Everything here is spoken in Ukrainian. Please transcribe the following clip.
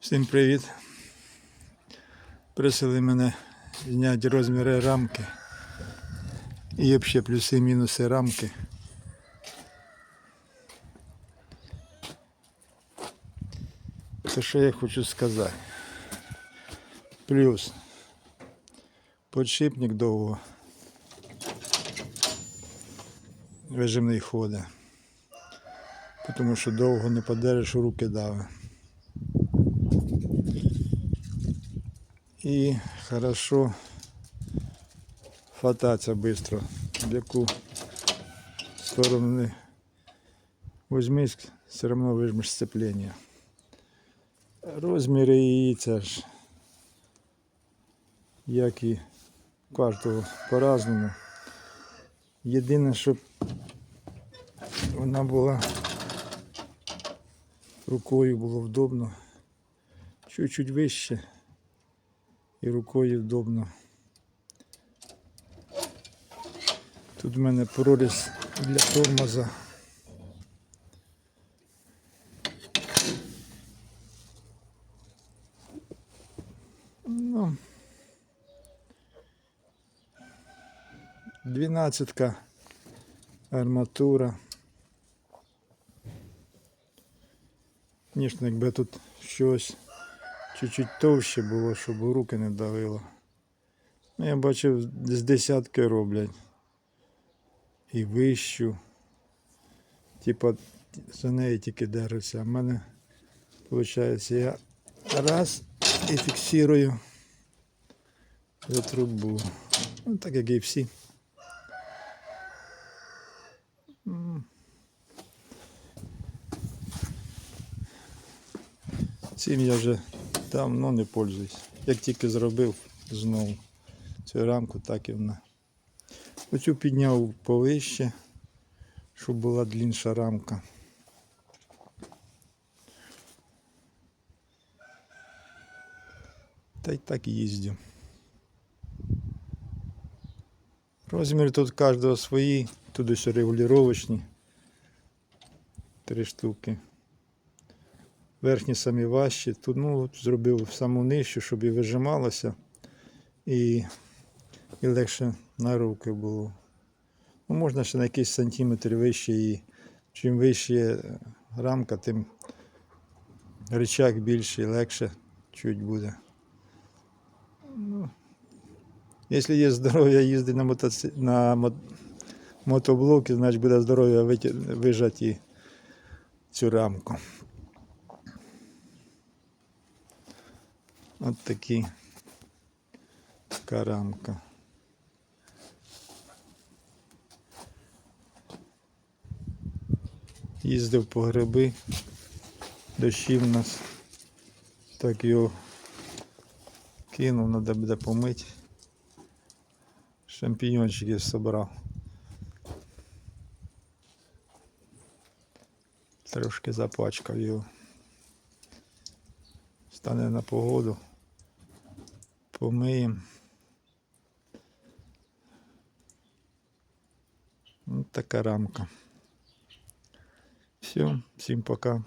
Всім привіт. Просили мене зняти розміри рамки і взагалі плюси і мінуси рамки. То що я хочу сказати? Плюс подшипник довго. Вижимний ходить. Тому що довго не подержиш, руки дави. І хорошо хвататься быстро. В яку сторону возьмись, все одно вижмеш сцеплення. Розміри її ж, як і кожного по-разному. Єдине, щоб вона була рукою було вдобно, чуть-чуть вище і рукою вдобно. Тут в мене проріз для тормоза. Ну, двенадцатка арматура. Звісно, якби тут щось чуть-чуть товще було, щоб руки не давило. Ну, я бачив, з десятки роблять. І вищу. Типа за неї тільки держиться. А в мене, виходить, я раз і фіксую за трубу. Ну, так як і всі. Цим я вже давно не пользуюсь. Як тільки зробив знову цю рамку, так і вона. Оцю підняв повище, щоб була длінша рамка. Та й так їздю. Розмір тут кожного свої, тут ось регулювачні. Три штуки. Верхні самі важчі. Тут ну, зробив саму нижчу, щоб і вижималося і, і легше на руки було. Ну, можна ще на якийсь сантиметр вище і чим вище рамка, тим рычаг більший, легше чуть буде. Ну, якщо є здоров'я їздити на, мотоци... на мо... мотоблокі, значить буде здоров'я вижати цю рамку. От такі така. Їздив по гриби, дощі в нас. Так його кинув, треба буде помити. Шампіньончики зібрав. Трошки запачкав його. Стане на погоду. Помиємо. Ось така рамка. Все, всім пока.